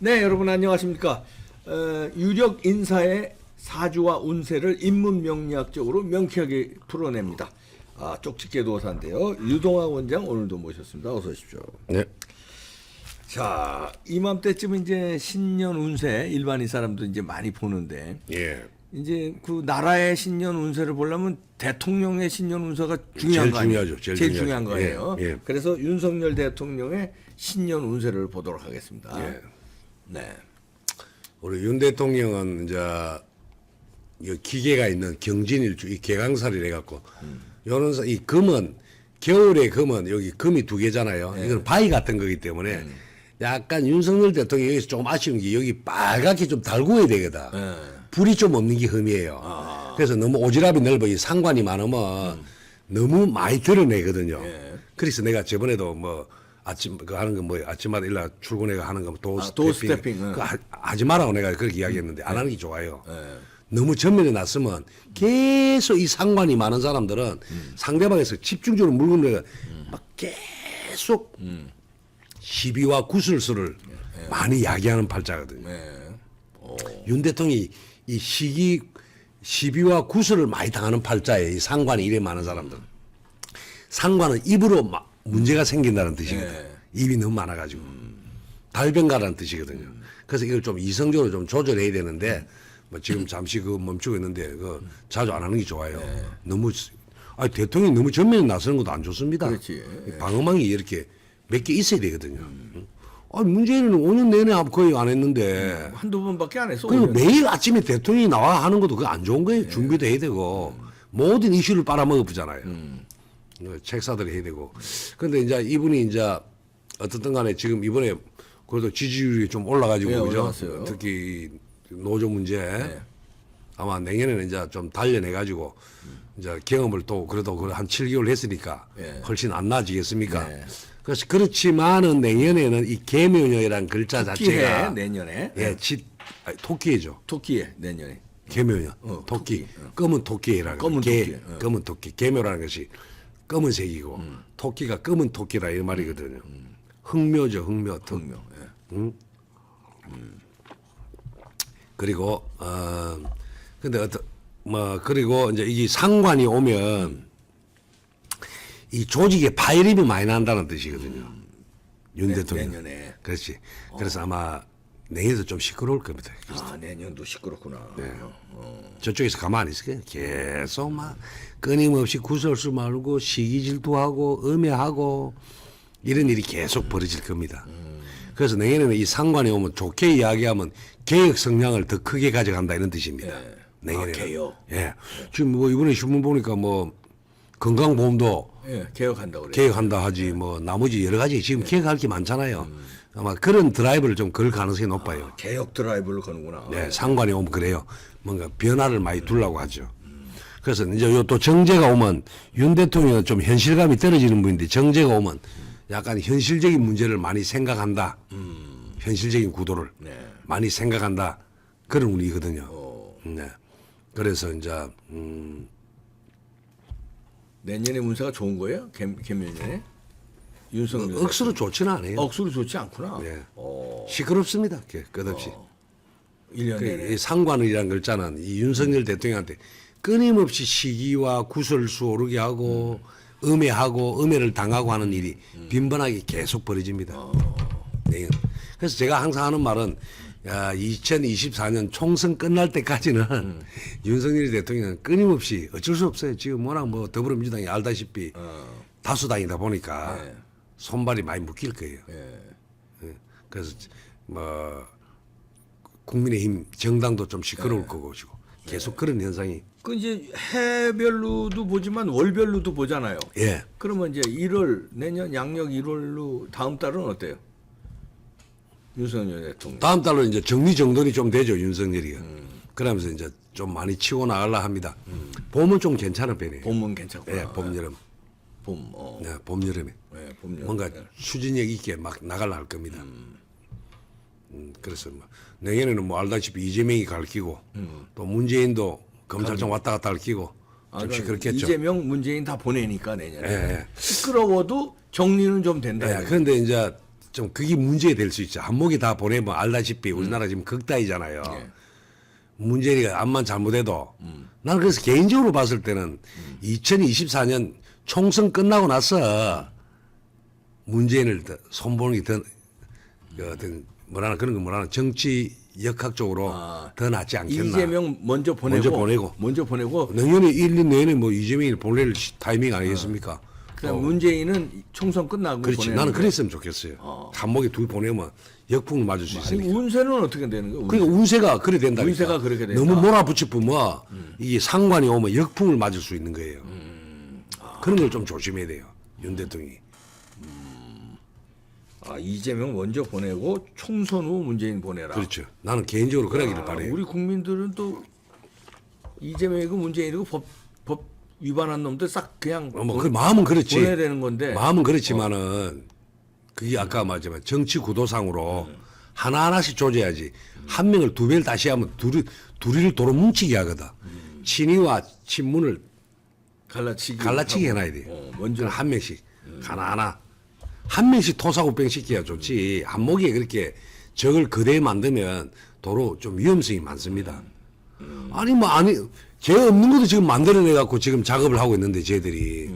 네, 여러분 안녕하십니까? 어, 유력 인사의 사주와 운세를 인문 명리학적으로 명쾌하게 풀어냅니다. 아, 쪽집게 도사인데요. 유동화 원장 오늘도 모셨습니다. 어서 오십시오. 네. 자, 이맘때쯤 이제 신년 운세 일반인 사람도 이제 많이 보는데 예. 이제 그 나라의 신년 운세를 보려면 대통령의 신년 운세가 중요한 제일 거 아니에요? 중요하죠. 제일 중요한 중요하죠. 거예요. 예, 예. 그래서 윤석열 대통령의 신년 운세를 보도록 하겠습니다. 예. 네. 우리 윤 대통령은 이제 이 기계가 있는 경진일주 이 개강살이 해갖고 요런 사- 이 금은 겨울에 금은 여기 금이 두 개잖아요. 이건 바위 같은 거기 때문에 약간 윤석열 대통령이 여기서 조금 아쉬운 게 여기 빨갛게 좀 달구어야 되거든. 예. 불이 좀 없는 게 흠이에요. 그래서 너무 오지랖이 넓어 이 상관이 많으면 너무 많이 드러내거든요. 그래서 내가 저번에도 뭐 아침 그 하는 거뭐 아침마다 일날 출근해가 하는 거뭐 도 아, 스태핑, 응. 하, 하지 말라고 내가 그렇게 이야기했는데 안 하는 게 좋아요. 너무 전면에 났으면 계속 이 상관이 많은 사람들은 상대방에서 집중적으로 물건을 막 계속 시비와 구술수를 많이 야기하는 팔자거든요. 네. 윤 대통령이 이 시기 시비와 구설을 많이 당하는 팔자에 이 상관이 이래 많은 사람들. 상관은 입으로 마- 문제가 생긴다는 뜻이거든. 네. 입이 너무 많아가지고 달변가라는 뜻이거든요. 그래서 이걸 좀 이성적으로 좀 조절해야 되는데 뭐 지금 잠시 그 멈추고 있는데 그 자주 안 하는 게 좋아요. 너무 아 대통령이 너무 전면에 나서는 것도 안 좋습니다. 그렇지. 방어망이 이렇게 몇 개 있어야 되거든요. 아 문재인은 5년 내내 거의 안 했는데 한두 번밖에 안 했어. 그리고 오늘. 매일 아침에 대통령이 나와 하는 것도 그거 안 좋은 거예요. 준비도 해야 되고 모든 이슈를 빨아먹어 보잖아요. 어, 책사들 해야 되고. 근데 이제 이분이 이제 어떻든 간에 지금 이번에 그래도 지지율이 좀 올라가지고 네, 그죠? 올라갔어요. 특히 이 노조 문제 아마 내년에는 이제 좀 단련해 가지고 이제 경험을 또 그래도 그한 7개월 했으니까 네. 훨씬 안 나아지겠습니까? 네. 그래서 그렇지만은 내년에는 이 개묘년이라는 글자 토끼해 자체가 내년에. 예, 지, 아니, 토끼죠. 토끼해 내년에. 개묘년. 어, 토끼. 검은 토끼라는 검은 거. 개, 토끼, 어. 검은 토끼. 개묘라는 것이 검은색이고 토끼가 검은 토끼라 이 말이거든요. 흑묘죠, 흑묘. 흑. 흑묘. 예. 그리고 어 근데 어떤 뭐 그리고 이제 이게 상관이 오면 이 조직에 파열음이 많이 난다는 뜻이거든요. 윤 내- 대통령. 내년에. 그렇지. 그래서 아마 내년에도 좀 시끄러울 겁니다. 아 내년도 시끄럽구나. 네. 저쪽에서 가만히 있을 거예요. 계속 막 끊임없이 구설수 말고 시기 질투하고 음해하고 이런 일이 계속 벌어질 겁니다. 그래서 내년에는 이 상관이 오면 좋게 이야기하면 개혁 성향을 더 크게 가져간다 이런 뜻입니다. 내년에는. 아, 개혁. 예. 지금 뭐 이번에 신문 보니까 뭐 건강보험도 예, 개혁한다고 그래. 개혁한다 하지 뭐 나머지 여러 가지 지금 개혁할 게 많잖아요. 아마 그런 드라이브를 좀 걸 가능성이 높아요. 개혁 드라이브를 거는구나. 네, 상관이 오면 그래요. 뭔가 변화를 많이 두려고 하죠. 그래서 이제 요 또 정제가 오면 윤 대통령은 좀 현실감이 떨어지는 분인데 정제가 오면 약간 현실적인 문제를 많이 생각한다. 현실적인 구도를 네. 많이 생각한다. 그런 운이거든요. 어, 네. 그래서 이제 음, 내년에 운세가 좋은 거예요? 개, 개면년에? 윤석열. 억수로 좋지는 않아요. 억수로 좋지 않구나. 네. 어, 시끄럽습니다. 그- 끝없이. 1년 그 내내. 상관이라는 글자는 이 윤석열 대통령한테 끊임없이 시기와 구설수 오르게 하고 음해하고 음해를 당하고 하는 일이 빈번하게 계속 벌어집니다. 네. 그래서 제가 항상 하는 말은 야, 2024년 총선 끝날 때까지는 윤석열 대통령은 끊임없이 어쩔 수 없어요. 지금 워낙 뭐 더불어민주당이 알다시피 다수당이다 보니까 네. 손발이 많이 묶일 거예요. 예. 예. 그래서 뭐 국민의힘 정당도 좀 시끄러울 네. 거고 지고 계속 그런 현상이 그 이제 해별로도 보지만 월별로도 보잖아요. 예 그러면 이제 1월 내년 양력 1월로 다음 달은 어때요? 윤석열 대통령. 다음 달로 이제 정리 정돈이 좀 되죠 윤석열이가 그러면서 이제 좀 많이 치고 나가려 합니다 봄은 좀 괜찮은 편이에요 봄은 괜찮구나. 예, 봄 여름 봄. 어. 예, 봄 여름에 예, 봄 여름. 뭔가 추진력 있게 막 나가려 할 겁니다 음, 그래서 뭐 내년에는 뭐 알다시피 이재명이 갈기고 또 문재인도 검찰청 왔다 갔다 할기고 아, 좀 시끄럽겠죠 이재명, 문재인 다 보내니까 내년에 예, 예. 시끄러워도 정리는 좀 된다. 예, 그런데 이제 좀 그게 문제 될 수 있죠. 한목이 다 보내면 알다시피 우리나라 지금 극다이잖아요. 문재인이가 암만 잘못해도 나는 그래서 개인적으로 봤을 때는 2024년 총선 끝나고 나서 문재인을 더 손보는 게더그 어떤 뭐라나 그런 거 뭐라나 정치 역학적으로 아, 더 낫지 않겠나. 이재명 먼저 보내고 먼저 보내고. 먼저 보내고 내년에 1, 2 내년에 뭐 이재명이 보낼 시- 타이밍 아니겠습니까? 그다음 문재인은 총선 끝나고 그렇지. 나는 거예요. 그랬으면 좋겠어요. 한목에 두 보내면 역풍을 맞을 수 아니 있으니까. 운세는 어떻게 되는 거예요? 그러니까 운세가 그래 된다. 운세가 그렇게 된다. 너무 몰아붙이면 이게 상관이 오면 역풍을 맞을 수 있는 거예요. 그런 걸 좀 조심해야 돼요. 윤 대통령이. 아, 이재명 먼저 보내고 총선 후 문재인 보내라. 그렇죠. 나는 개인적으로 그러기를 아, 바래요. 우리 국민들은 또 이재명이고 문재인이고 법, 법 위반한 놈들 싹 그냥 어, 뭐 그 마음은 그렇지. 보내야 되는 건데 마음은 그렇지만은 그게 아까 말했지만 정치 구도상으로 하나 하나씩 조져야지 한 명을 두 배를 다시 하면 둘이 둘이를 도로 뭉치게 하거든. 친이와 친문을 갈라치기 갈라치기 하고. 해놔야 돼. 어, 먼저 한 명씩 하나하나 한 명씩 토사구팽 시켜야 좋지. 한목에 그렇게 적을 거대에 만들면 도로 좀 위험성이 많습니다. 아니 뭐 아니 죄 없는 것도 지금 만들어내 갖고 지금 작업을 하고 있는데 쟤들이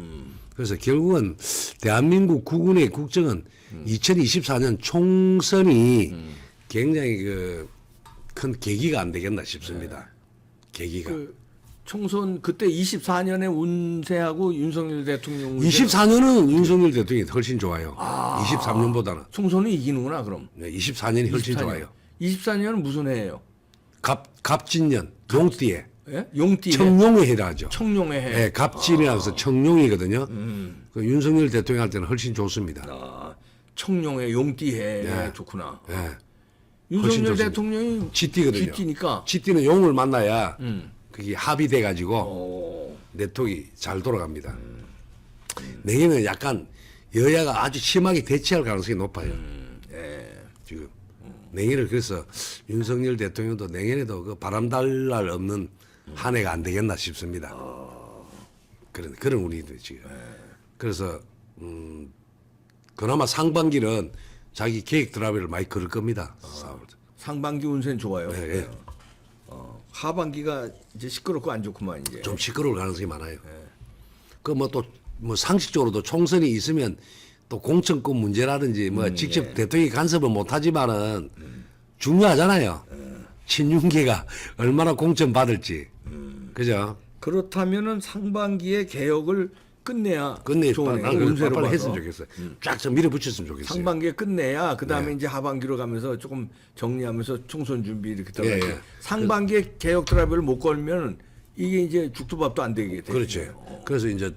그래서 결국은 대한민국 국군의 국정은 2024년 총선이 굉장히 그 큰 계기가 안 되겠나 싶습니다. 계기가. 그 총선 그때 24년에 운세하고 윤석열 대통령 운세 24년은 윤석열 대통령이 훨씬 좋아요. 23년보다는. 총선은 이기는구나 그럼. 네, 24년이 훨씬 좋아요. 24년은 무슨 해예요? 갑, 갑진년, 용띠에. 예? 용띠 해. 청룡의 해라 하죠. 청룡의 해. 네, 갑진이라서 청룡이거든요. 그 윤석열 대통령 할 때는 훨씬 좋습니다. 아, 청룡의 용띠 해. 네. 좋구나. 예. 윤석열 좋습니다. 대통령이 쥐띠거든요. 쥐띠니까. 쥐띠는 용을 만나야 음. 그게 합의돼 가지고 어. 내통이 잘 돌아갑니다. 내년은 약간 여야가 아주 심하게 대치할 가능성이 높아요. 예. 지금 내년을 그래서 윤석열 대통령도 내년에도 그 바람 달 날 없는 한 해가 안 되겠나 싶습니다. 그런 그런 운이들 지금. 그래서 음 그나마 상반기는 자기 계획 드라이브를 많이 걸을 겁니다. 때. 상반기 운세는 좋아요. 예, 예. 어, 하반기가 이제 시끄럽고 안 좋구만 이제. 좀 시끄러울 가능성이 많아요. 그 뭐 또 뭐 상식적으로도 총선이 있으면 또 공천권 문제라든지 뭐 직접 대통령이 간섭을 못하지만은 중요하잖아요. 친윤계가 얼마나 공천 받을지. 그죠? 그렇다면은 상반기에 개혁을 끝내야 끝내 좋은. 그래서 운세로 빨리. 했으면 좋겠어요. 쫙좀 밀어붙였으면 좋겠어요. 상반기에 끝내야 그 다음에 네. 이제 하반기로 가면서 조금 정리하면서 총선 준비 이렇게 들어가야 예, 돼. 예. 상반기에 개혁 드라이브를 못 걸면 이게 이제 죽도밥도 안 되게 돼. 그렇죠. 그래서 이제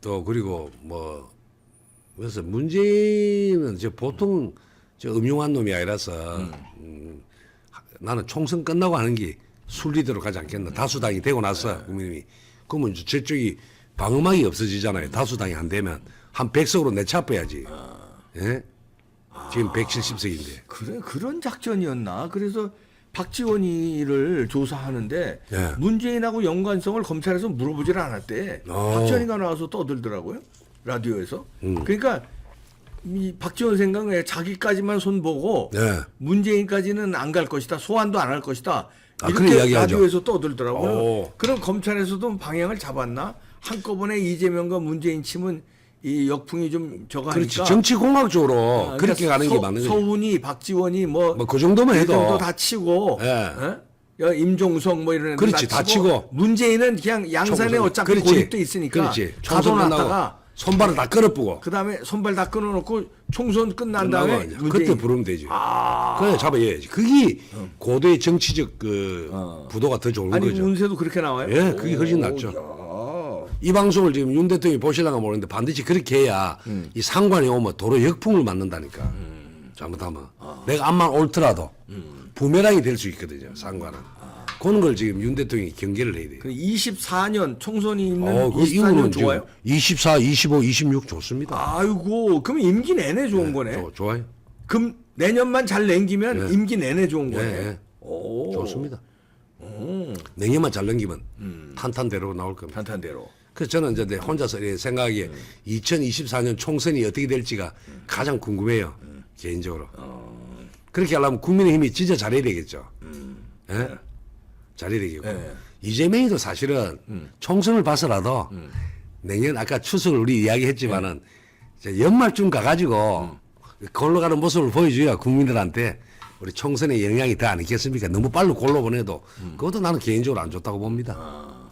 또 그리고 뭐 그래서 문제는 이제 보통 저 음흉한 놈이 아니라서 음, 하- 나는 총선 끝나고 하는 게 순리대로 가지 않겠나. 다수당이 되고 나서 국민이 그러면 이제 저쪽이 방어막이 없어지잖아요. 다수당이 안 되면 한 100석으로 내차빼야지. 예? 지금 170석인데. 그래 그런 작전이었나? 그래서 박지원이를 조사하는데 예. 문재인하고 연관성을 검찰에서 물어보질 않았대. 어. 박지원이가 나와서 떠들더라고요 라디오에서. 음. 그러니까 이 박지원 생각에 자기까지만 손 보고 네. 문재인까지는 안 갈 것이다. 소환도 안 할 것이다. 아, 그런 이렇게 이야기하죠. 라디오에서 떠들더라고요. 오. 그럼 검찰에서도 방향을 잡았나? 한꺼번에 이재명과 문재인 치면 이 역풍이 좀 저거 그렇지. 하니까 정치 공학적으로 아, 그렇게 그러니까 가는 서, 게 맞는 거죠. 서훈이, 박지원이 뭐, 뭐 그 정도만 이 해도 정도 다 치고, 예. 어? 야, 임종석 뭐 이런 애들 그렇지, 다 치고. 문재인은 그냥 양산에 총선. 어차피 그렇지. 고립돼 있으니까 그렇지. 총선 가둬놨다가 끝나고 손발을 다 끌어쁘고 그 다음에 손발 다 끊어놓고 총선 끝난 끝나고 다음에 이제 문재인 그때 부르면 되지. 아. 그래 잡아야지. 그게 고도의 정치적 그 부도가 더 좋은 아니 거죠. 운세도 그렇게 나와요? 예, 그게 훨씬 오, 낫죠. 야. 이 방송을 지금 윤 대통령이 보실랑가 모르는데 반드시 그렇게 해야 음. 이 상관이 오면 도로 역풍을 맞는다니까. 잘못하면 아. 내가 암만 옳더라도 음. 부메랑이 될 수 있거든요. 상관은. 그런 걸 지금 윤 대통령이 경계를 해야 돼요. 그 24년 총선이 있는 어, 그 24년 이후는 좋아요? 지금 24, 25, 26 좋습니다. 아이고 그럼 임기 내내 좋은 거네. 좋- 좋아요. 그럼 내년만 잘 냉기면 예. 임기 내내 좋은 거네. 예, 예. 오, 좋습니다. 내년만 잘 넘기면 탄탄대로 나올 겁니다. 탄탄대로. 그래서 저는 이제 내 혼자서 생각하기에 2024년 총선이 어떻게 될지가 가장 궁금해요. 개인적으로. 어. 그렇게 하려면 국민의힘이 진짜 잘해야 되겠죠. 예? 잘해야 되겠고. 예. 이재명이도 사실은 총선을 봐서라도 내년 아까 추석을 우리 이야기했지만은 이제 연말쯤 가가지고 골로 가는 모습을 보여줘야 국민들한테 우리 총선에 영향이 더안 있겠습니까? 너무 빨리 골로 보내도 그것도 나는 개인적으로 안 좋다고 봅니다.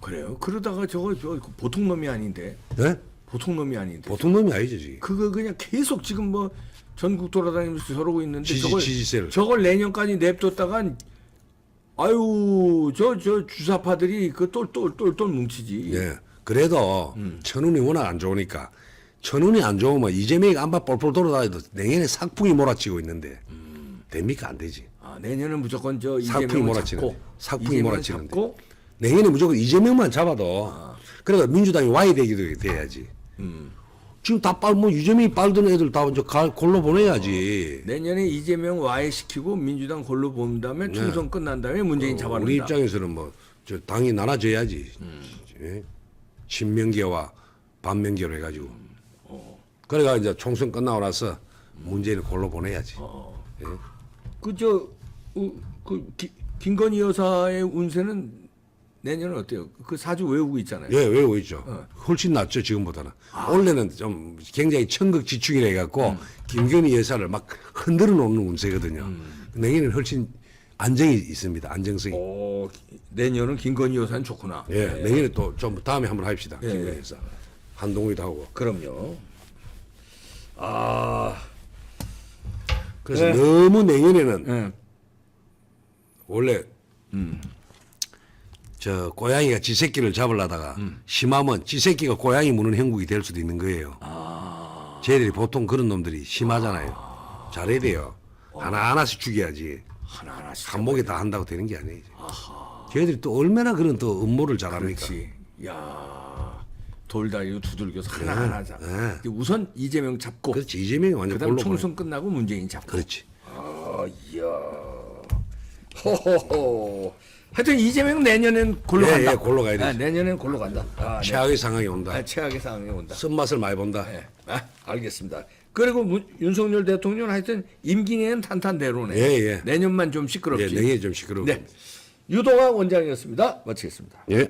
그래요? 그러다가 저거 저 보통 놈이 아닌데 예? 보통 놈이 아닌데 보통 놈이 아니죠, 지금. 그거 그냥 계속 지금 뭐 전국 돌아다니면서 저러고 있는데 지지- 저걸 지지세를. 저걸 내년까지 냅뒀다간 아유 저 저 주사파들이 그 똘똘똘똘 뭉치지. 예. 그래도 천운이 워낙 안 좋으니까 천운이 안 좋으면 이재명이 안바 뻘뻘 돌아다니도 내년에 삭풍이 몰아치고 있는데 됩니까? 안 되지. 아, 내년은 무조건 저 삭풍이 이재명을 몰아치는데. 잡고 삭풍이 이재명을 몰아치는데. 잡고 내년에 무조건 이재명만 잡아도 그래가 민주당이 와야 되기도 돼야지. 지금 다 빨, 뭐 이재명이 빨던 애들 다 이제 가, 골로 보내야지. 내년에 이재명 와해시키고 민주당 골로 본 다음에 총선 끝난 다음에 문재인 잡아놓는다. 네. 우리 입장에서는 뭐 저 당이 나눠져야지. 예? 친명계와 반명계로 해가지고. 그래가 이제 총선 끝나고 나서 문재인을 골로 보내야지. 예? 그저 그 기- 김건희 여사의 운세는 내년은 어때요? 그 사주 외우고 있잖아요. 예, 외우고 있죠. 훨씬 낫죠, 지금보다는. 원래는 좀 굉장히 천극지축이라 해갖고, 김건희 여사를 막 흔들어 놓는 운세거든요. 내년에는 훨씬 안정이 있습니다, 안정성이. 오, 내년은 김건희 여사는 좋구나. 예, 내년에 또 좀 다음에 한번 합시다, 예, 김건희 예. 여사. 한동훈이도 하고. 그럼요. 아, 그래서 네. 너무 내년에는 예. 원래, 저, 고양이가 지 새끼를 잡으려다가 심하면 지 새끼가 고양이 무는 형국이 될 수도 있는 거예요. 쟤들이 보통 그런 놈들이 심하잖아요. 잘해야 돼요. 하나하나씩 죽여야지. 하나 하나씩. 한 목에 다 한다고 되는 게 아니에요. 쟤들이 또 얼마나 그런 또 음모를 잘합니까? 그렇지. 야, 돌다리로 두들겨서 하나 하나 잡. 네. 우선 이재명 잡고. 그렇지. 이재명이 완전 그다음 골로 보내. 총선 끝나고 문재인 잡고. 그렇지. 아, 이야. 호호호. 하여튼 이재명 내년엔 골로 예, 간다. 예, 골로 가야 되지. 아, 내년엔 골로 간다. 아, 네. 최악의 상황이 온다. 아, 최악의 상황이 온다. 쓴맛을 많이 본다. 네. 아, 알겠습니다. 그리고 문- 윤석열 대통령 하여튼 임기 내는 탄탄대로네. 예, 예. 내년만 좀 시끄럽지. 예, 내년에 좀 시끄러워. 네. 유동학 원장이었습니다. 마치겠습니다. 예.